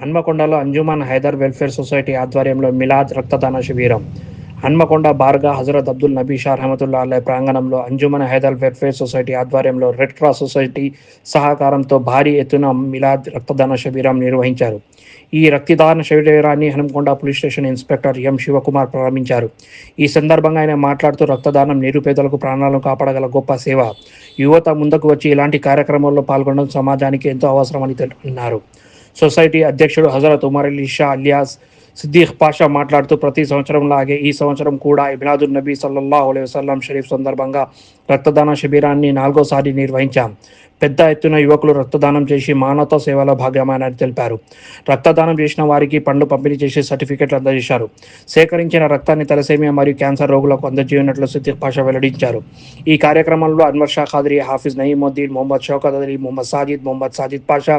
హన్మకొండలో Anjuman Hyder welfare society ఆధ్వర్యంలో మిలాద్ రక్తదాన శిబిరం. హన్మకొండ బార్గా హజరత్ అబ్దుల్ నబీ షా రహమతుల్లా అల్లే ప్రాంగణంలో అంజుమన్ హైదర్ వెల్ఫేర్ సొసైటీ ఆధ్వర్యంలో రెడ్ క్రాస్ సొసైటీ సహకారంతో భారీ ఎత్తున మిలాద్ రక్తదాన శిబిరం నిర్వహించారు. ఈ రక్తదాన శిబిరాన్ని Hanumakonda police station inspector M Sivakumar ప్రారంభించారు. ఈ సందర్భంగా ఆయన మాట్లాడుతూ రక్తదానం నిరుపేదలకు ప్రాణాలను కాపాడగల గొప్ప సేవ. యువత ముందుకు వచ్చి ఇలాంటి కార్యక్రమాల్లో పాల్గొనడం సమాజానికి ఎంతో అవసరమని అన్నారు సొసైటీ అధ్యక్షుడు హజరత్ ఉమర్ అలీ షా అలియాస్ సిద్దిఖ్ పాషా మాట్లాడుతూ ప్రతి సంవత్సరం లాగే ఈ సంవత్సరం కూడా మిలాదున్ నబీ సల్లల్లాహు అలై వసల్లం షరీఫ్ సందర్భంగా రక్తదాన శిబిరాన్ని నాలుగోసారి నిర్వహించాం. పెద్ద ఎత్తున యువకులు రక్తదానం చేసి మానవతా సేవలో భాగమైనని తెలిపారు. రక్తదానం చేసిన వారికి పండ్లు పంపిణీ చేసి సర్టిఫికెట్లు అందజేశారు. సేకరించిన రక్తాన్ని తలసేమియా మరియు క్యాన్సర్ రోగులకు అందజేయనట్లు సిద్దిక్ పాషా వెల్లడించారు. ఈ కార్యక్రమంలో అన్వర్ షా ఖాద్రి హాఫీజ్ నయీముద్దీన్ మొహమ్మద్ షౌకత్ అలీ మొహమ్మద్ సాజిద్ మొహమ్మద్ సాజిద్ పాషా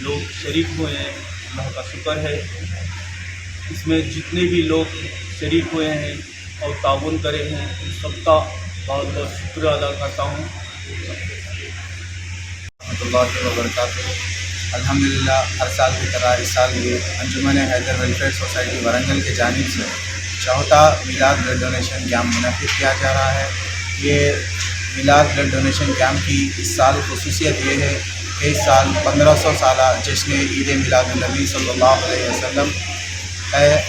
لوگ شریک ہوئے ہیں، اللہ کا شکر ہے۔ اس میں جتنے بھی لوگ شریک ہوئے ہیں اور تعاون کرے ہیں، ان سب کا بہت بہت شکر ادا کرتا ہوں۔ رحمۃ اللہ وبرکاتہ۔ الحمدللہ، ہر سال کی طرح اس سال بھی انجمن حیدر ویلفیئر سوسائٹی ورنگل کے جانب سے چوتھا میلاد بلڈ ڈونیشن کیمپ منعقد کیا جا رہا ہے۔ یہ ملاد بلڈ ڈونیشن کیمپ کی اس سال خصوصیت یہ ہے کہ اس سال پندرہ سو سالہ جشن عید میلاد النبی صلی اللہ علیہ وسلم ہے۔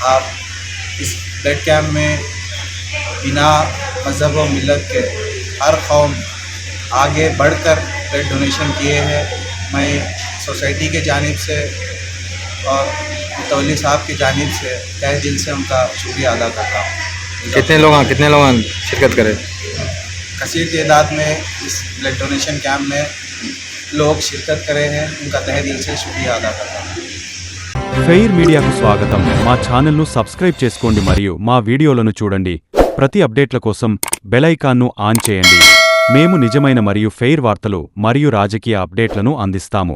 آپ اس بلڈ کیمپ میں بنا مذہب و ملت کے ہر قوم آگے بڑھ کر بلڈ ڈونیشن کیے ہیں۔ میں سوسائٹی کے جانب سے اور متولی صاحب کی جانب سے تہ دل سے ان کا شکریہ ادا کرتا ہوں۔ کتنے لوگ کتنے لوگ شرکت کرے؟ कसीर तादाद में इस ब्लड डोनेशन कैंप में लोग शिरकत करे हैं उनका तहे दिल से शुक्रिया अदा करता हूँ ఫెయిర్ మీడియాకు స్వాగతం మా ఛానల్ను సబ్స్క్రైబ్ చేసుకోండి మరియు మా వీడియోలను చూడండి ప్రతి అప్డేట్ల కోసం బెల్ ఐకాన్ను ఆన్ చేయండి మేము నిజమైన మరియు ఫెయిర్ వార్తలు మరియు రాజకీయ అప్డేట్లను అందిస్తాము